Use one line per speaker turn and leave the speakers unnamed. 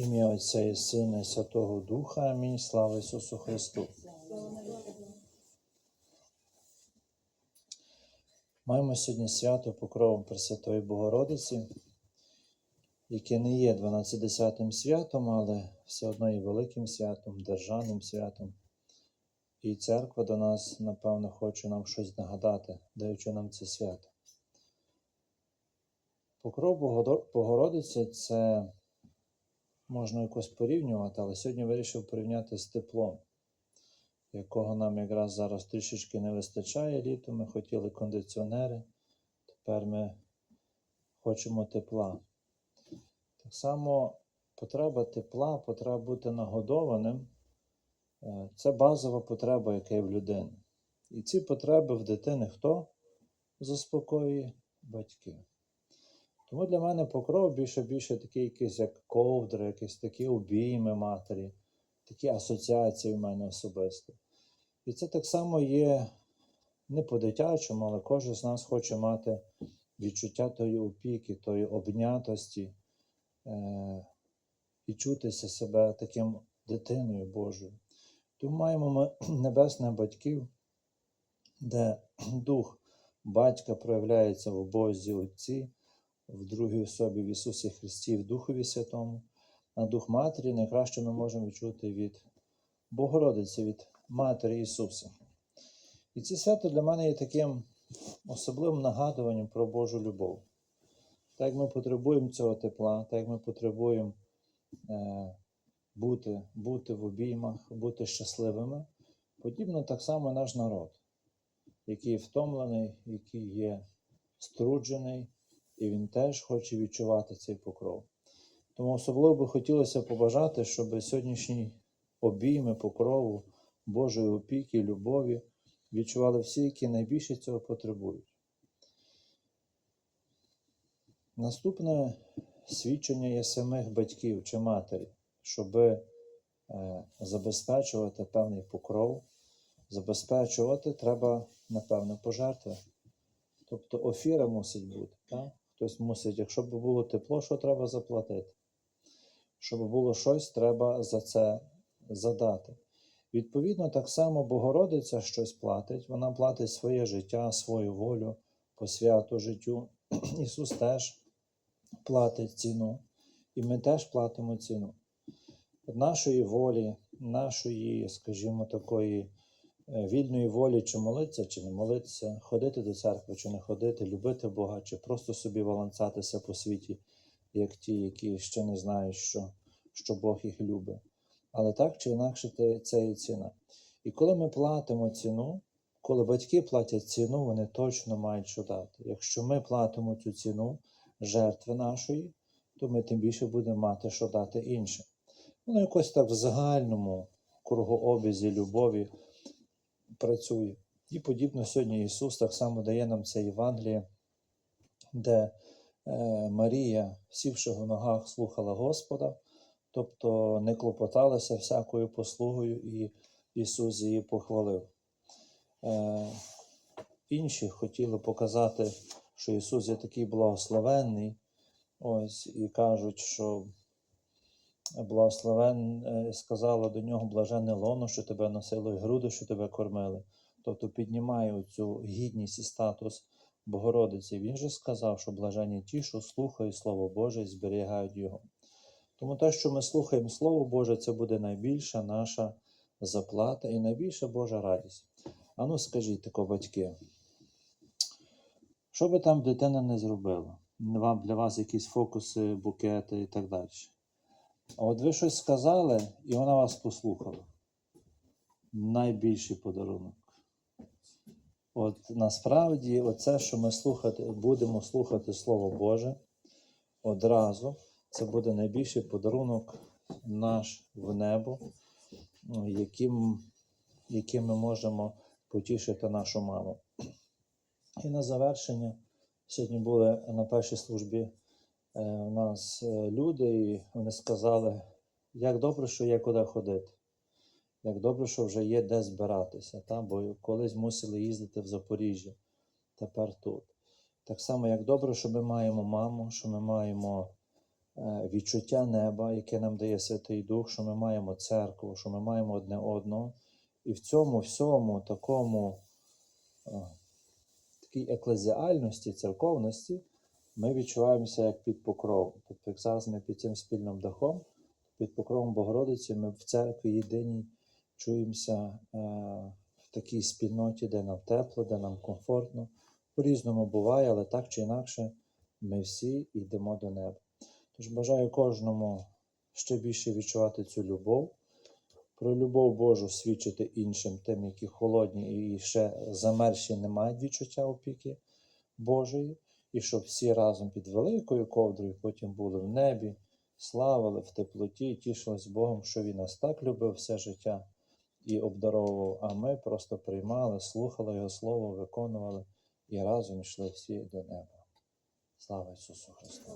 Ім'я Отця і Сина, і Святого Духа. Амінь. Слава Ісусу Христу. Маємо сьогодні свято Покровом Пресвятої Богородиці, яке не є 12-10 святом, але все одно є великим святом, державним святом. І церква до нас, напевно, хоче нам щось нагадати, даючи нам це свято. Покров Богородиці це можна якось порівнювати, але сьогодні вирішив порівняти з теплом, якого нам якраз зараз трішечки не вистачає літо. Ми хотіли кондиціонери, тепер ми хочемо тепла. Так само потреба тепла, потреба бути нагодованим е, це базова потреба, яка є в людини. І ці потреби в дитини хто заспокоює? Батьки. Тому для мене покров більше більше такий якийсь як ковдра, якісь такі обійми матері, такі асоціації в мене особисто. І це так само є не по-дитячому, але кожен з нас хоче мати відчуття тої опіки, тої обнятості е- і чутися себе таким дитиною Божою. Тому маємо ми небесних батьків, де дух батька проявляється в Бозі Отці, в другій особі в Ісусі Христі, в Духові Святому, а Дух Матері найкраще ми можемо відчути від Богородиці, від Матері Ісуса. І це свято для мене є таким особливим нагадуванням про Божу любов. Так як ми потребуємо цього тепла, так як ми потребуємо е, бути, бути в обіймах, бути щасливими, подібно так само наш народ, який втомлений, який є струджений, і він теж хоче відчувати цей покров. Тому особливо би хотілося побажати, щоб сьогоднішні обійми покрову Божої опіки, любові відчували всі, які найбільше цього потребують. Наступне свідчення є самих батьків чи матері, щоб е, забезпечувати певний покров, забезпечувати треба, напевно, пожертви. Тобто офіра мусить бути. Так? Хтось мусить, якщо б було тепло, що треба заплатити? Щоб було щось, треба за це задати. Відповідно, так само Богородиця щось платить, вона платить своє життя, свою волю, посвяту життю. Ісус теж платить ціну, і ми теж платимо ціну. Нашої волі, нашої, скажімо, такої вільної волі, чи молитися, чи не молитися, ходити до церкви, чи не ходити, любити Бога, чи просто собі валанцатися по світі, як ті, які ще не знають, що, що Бог їх любить. Але так чи інакше це і ціна. І коли ми платимо ціну, коли батьки платять ціну, вони точно мають що дати. Якщо ми платимо цю ціну жертви нашої, то ми тим більше будемо мати що дати іншим. Воно якось так в загальному кругообізі любові працює. І подібно сьогодні Ісус так само дає нам це Євангеліє, де е, Марія, сівши в ногах, слухала Господа, тобто не клопоталася всякою послугою, і Ісус її похвалив. Е, інші хотіли показати, що Ісус є такий благословенний, ось, і кажуть, що благословен е, сказала до нього блаженне лоно, що тебе носило, і груди, що тебе кормили. Тобто піднімає цю гідність і статус Богородиці. Він же сказав, що блаженні ті, що слухають Слово Боже і зберігають його. Тому те, що ми слухаємо Слово Боже, це буде найбільша наша заплата і найбільша Божа радість. А ну скажіть тако, батьки, що би там дитина не зробила? Вам для вас якісь фокуси, букети і так далі. А от ви щось сказали, і вона вас послухала. Найбільший подарунок. От насправді, оце, що ми слухати, будемо слухати Слово Боже одразу, це буде найбільший подарунок наш в небо, яким, яким ми можемо потішити нашу маму. І на завершення, сьогодні були на першій службі у нас е, люди, і вони сказали, як добре, що є куди ходити. Як добре, що вже є де збиратися, та? бо колись мусили їздити в Запоріжжя, тепер тут. Так само, як добре, що ми маємо маму, що ми маємо е, відчуття неба, яке нам дає Святий Дух, що ми маємо церкву, що ми маємо одне одного. І в цьому всьому такому е, такій еклезіальності, церковності, ми відчуваємося як під покровом. Тобто, як зараз ми під цим спільним дахом, під покровом Богородиці, ми в церкві єдиній чуємося е, в такій спільноті, де нам тепло, де нам комфортно. По-різному буває, але так чи інакше ми всі йдемо до неба. Тож бажаю кожному ще більше відчувати цю любов, про любов Божу свідчити іншим, тим, які холодні і ще замерші не мають відчуття опіки Божої, і щоб всі разом під великою ковдрою потім були в небі, славили в теплоті, тішились Богом, що Він нас так любив все життя і обдаровував, а ми просто приймали, слухали Його Слово, виконували і разом йшли всі до неба. Слава Ісусу Христу!